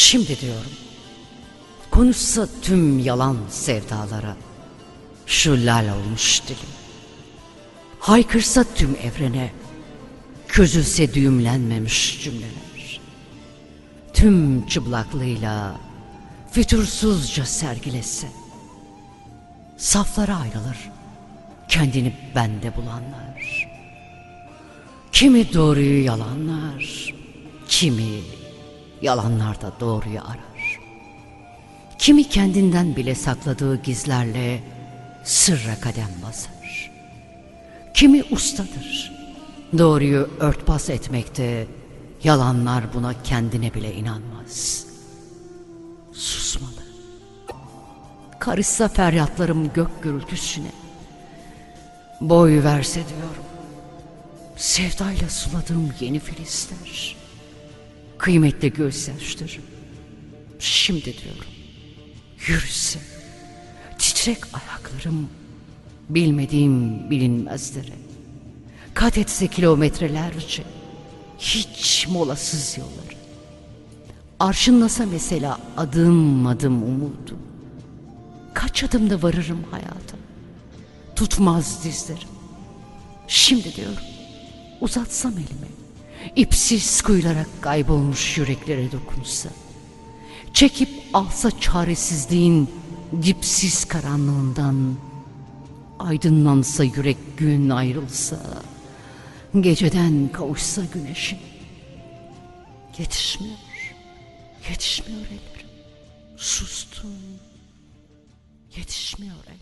Şimdi diyorum. Konuşsa tüm yalan sevdalara. Şu lal olmuş dilim. Haykırsa tüm evrene. Çözülse düğümlenmemiş cümleler. Tüm çıplaklığıyla fütursuzca sergilese. Saflara ayrılır kendini bende bulanlar. Kimi doğruyu yalanlar, kimi yalanlarda doğruyu arar. Kimi kendinden bile sakladığı gizlerle sırra kadem basar. Kimi ustadır, doğruyu örtbas etmekte, yalanlar buna kendine bile inanmaz. Susmalı. Karışsa feryatlarım gök gürültüsüne, Boy verse diyorum. Sevdayla suladığım yeni filizler. Kıymetli gözyaşlarım. Şimdi diyorum. Yürüse. Titrek ayaklarım. Bilmediğim bilinmezlere. Kat etse kilometrelerce. Hiç molasız yolları. Arşınlasa mesela adım adım umudum. Kaç adımda varırım hayata tutmaz dizlerim. Şimdi diyorum, uzatsam elimi, ipsiz kuyularak kaybolmuş yüreklere dokunsa, çekip alsa çaresizliğin dipsiz karanlığından, aydınlansa yürek gün ayrılsa, geceden kavuşsa güneşin, yetişmiyor, yetişmiyor ellerim, sustum, yetişmiyor ellerim.